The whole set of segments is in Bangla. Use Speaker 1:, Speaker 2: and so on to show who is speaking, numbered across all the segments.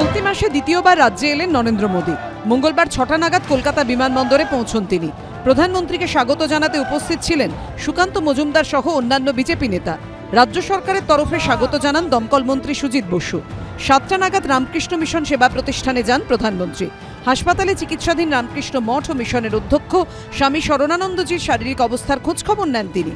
Speaker 1: চলতি মাসে দ্বিতীয়বার রাজ্যে এলেন নরেন্দ্র মোদী। মঙ্গলবার ছটা নাগাদ কলকাতা বিমানবন্দরে পৌঁছন তিনি। প্রধানমন্ত্রীকে স্বাগত জানাতে উপস্থিত ছিলেন সুকান্ত মজুমদার সহ অন্যান্য বিজেপি নেতা। রাজ্য সরকারের তরফে স্বাগত জানান দমকল মন্ত্রী সুজিত বসু। সাতটা নাগাদ রামকৃষ্ণ মিশন সেবা প্রতিষ্ঠানে যান প্রধানমন্ত্রী। হাসপাতালে চিকিৎসাধীন রামকৃষ্ণ মঠ ও মিশনের অধ্যক্ষ স্বামী শরণানন্দজির শারীরিক অবস্থার খোঁজখবর নেন তিনি।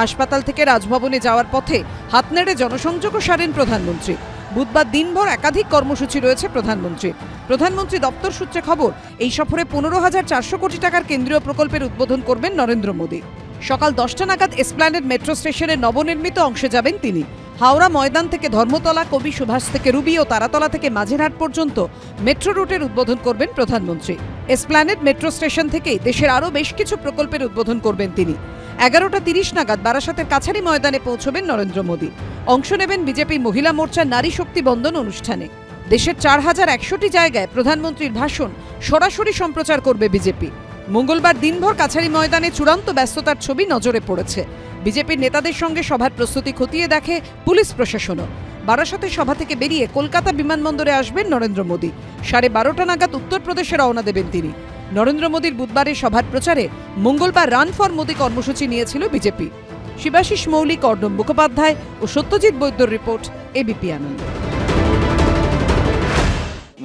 Speaker 1: হাসপাতাল থেকে রাজভবনে যাওয়ার পথে হাত নেড়ে জনসংযোগও সারেন প্রধানমন্ত্রী। বুধবার দিনভর একাধিক কর্মসূচি রয়েছে প্রধানমন্ত্রীর। প্রধানমন্ত্রী দপ্তর সূত্রে খবর, এই সফরে পনেরো হাজার চারশো কোটি টাকার কেন্দ্রীয় প্রকল্পের উদ্বোধন করবেন নরেন্দ্র মোদী। সকাল দশটা নাগাদ এসপ্ল্যানেড মেট্রো স্টেশনের নবনির্মিত অংশে যাবেন তিনি। হাওড়া ময়দান থেকে ধর্মতলা, কবি সুভাষ থেকে রুবি ও তারাতলা থেকে মাঝেরহাট পর্যন্ত মেট্রো রুটের উদ্বোধন করবেন প্রধানমন্ত্রী। এসপ্ল্যানেড মেট্রো স্টেশন থেকেই দেশের আরও বেশ কিছু প্রকল্পের উদ্বোধন করবেন তিনি। এগারোটা তিরিশ নাগাদ বারাসাতের কাছারি ময়দানে পৌঁছবেন নরেন্দ্র মোদী। অংশ নেবেন বিজেপি মহিলা মোর্চার নারী শক্তি বন্দন অনুষ্ঠানে। দেশের চার হাজার একশোটি জায়গায় প্রধানমন্ত্রীর ভাষণ সরাসরি সম্প্রচার করবে বিজেপি। মঙ্গলবার দিনভর কাছারি ময়দানে চূড়ান্ত ব্যস্ততার ছবি নজরে পড়েছে। বিজেপির নেতাদের সঙ্গে সভার প্রস্তুতি খতিয়ে দেখে পুলিশ প্রশাসনও। বারাসাতে সভা থেকে বেরিয়ে কলকাতা বিমানবন্দরে আসবেন নরেন্দ্র মোদী। সাড়ে বারোটা নাগাদ উত্তরপ্রদেশে রওনা দেবেন তিনি। নরেন্দ্র মোদীর বুধবারের সভার প্রচারে মঙ্গলবার রান ফর মোদী কর্মসূচি নিয়েছিল বিজেপি। শিবাশিস মৌলিক, অর্ণব মুখোপাধ্যায় ও সত্যজিৎ বৈদ্যর রিপোর্ট এবিপি আনন্দ।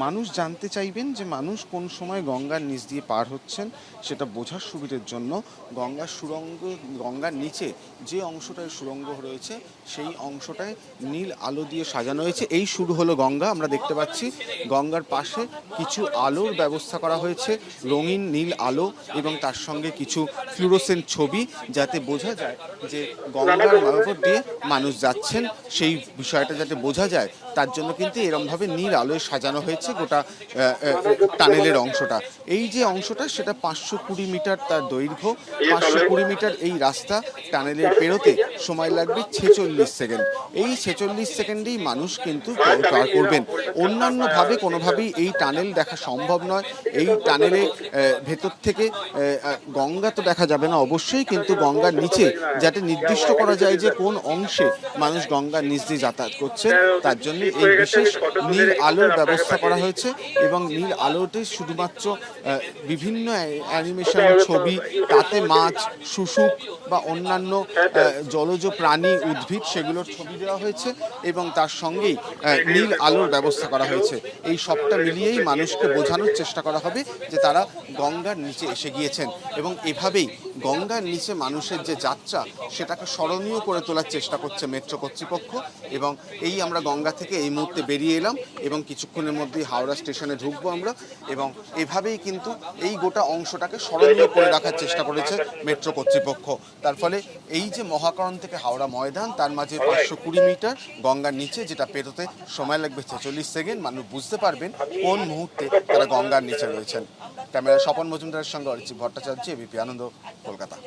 Speaker 2: মানুষ জানতে চাইবেন যে মানুষ কোন সময় গঙ্গার নিচ দিয়ে পার হচ্ছেন, সেটা বোঝার সুবিধের জন্য গঙ্গার সুরঙ্গ, গঙ্গার নিচে যে অংশটায় সুরঙ্গ রয়েছে, সেই অংশটায় নীল আলো দিয়ে সাজানো হয়েছে। এই শুরু হলো গঙ্গা, আমরা দেখতে পাচ্ছি গঙ্গার পাশে কিছু আলোর ব্যবস্থা করা হয়েছে, রঙিন নীল আলো এবং তার সঙ্গে কিছু ফ্লুরোসেন্ট ছবি, যাতে বোঝা যায় যে গঙ্গার মারফত দিয়ে মানুষ যাচ্ছেন, সেই বিষয়টা যাতে বোঝা যায় তার জন্য কিন্তু এরমভাবে নীল আলোয় সাজানো হয়েছে গোটা টানেলের অংশটা। এই যে অংশটা, সেটা পাঁচশো কুড়ি মিটার তার দৈর্ঘ্য, পাঁচশো কুড়ি মিটার এই রাস্তা টানেলের পেরোতে সময় লাগবে ছেচল্লিশ সেকেন্ড। এই ছেচল্লিশ সেকেন্ডেই মানুষ কিন্তু পার করবেন। অন্যান্যভাবে কোনোভাবেই এই টানেল দেখা সম্ভব নয়। এই টানেলে ভেতর থেকে গঙ্গা তো দেখা যাবে না, অবশ্যই কিন্তু গঙ্গার নিচে যাতে নির্দিষ্ট করা যায় যে কোন অংশে মানুষ গঙ্গার নিচ দিয়ে যাতায়াত করছে, তার জন্য এই বিশেষ নীল আলোর ব্যবস্থা করা হয়েছে এবং নীল আলোতে শুধুমাত্র বিভিন্ন অ্যানিমেশন ছবি তাতে মাছ শুশুক বা অন্যান্য আহ, জলজ প্রাণী উদ্ভিদ সেগুলোর ছবি দেওয়া হয়েছে এবং তার সঙ্গেই নীল আলোর ব্যবস্থা করা হয়েছে। এই সবটা মিলিয়েই মানুষকে বোঝানোর চেষ্টা করা হবে যে তারা গঙ্গার নিচে এসে গিয়েছেন এবং এভাবেই গঙ্গার নিচে মানুষের যে যাত্রা সেটাকে স্মরণীয় করে তোলার চেষ্টা করছে মেট্রো কর্তৃপক্ষ এবং এই আমরা গঙ্গা থেকে এই মুহূর্তে বেরিয়ে এলাম এবং কিছুক্ষণের মধ্যেই হাওড়া স্টেশনে ঢুকবো আমরা এবং এভাবেই কিন্তু এই গোটা অংশটাকে স্মরণীয় করে রাখার চেষ্টা করেছে মেট্রো কর্তৃপক্ষ। তার ফলে এই যে মহাকরণ থেকে হাওড়া ময়দান, তার মাঝে পাঁচশো কুড়ি মিটার গঙ্গার নিচে যেটা পেরোতে সময় লাগবে ছেচল্লিশ সেকেন্ড, মানুষ বুঝতে পারবেন কোন মুহূর্তে তারা গঙ্গার নিচে রয়েছেন। ক্যামেরা স্বপন মজুমদারের সঙ্গে অরিজিৎ ভট্টাচার্য এবিপি আনন্দ, কলকাতা।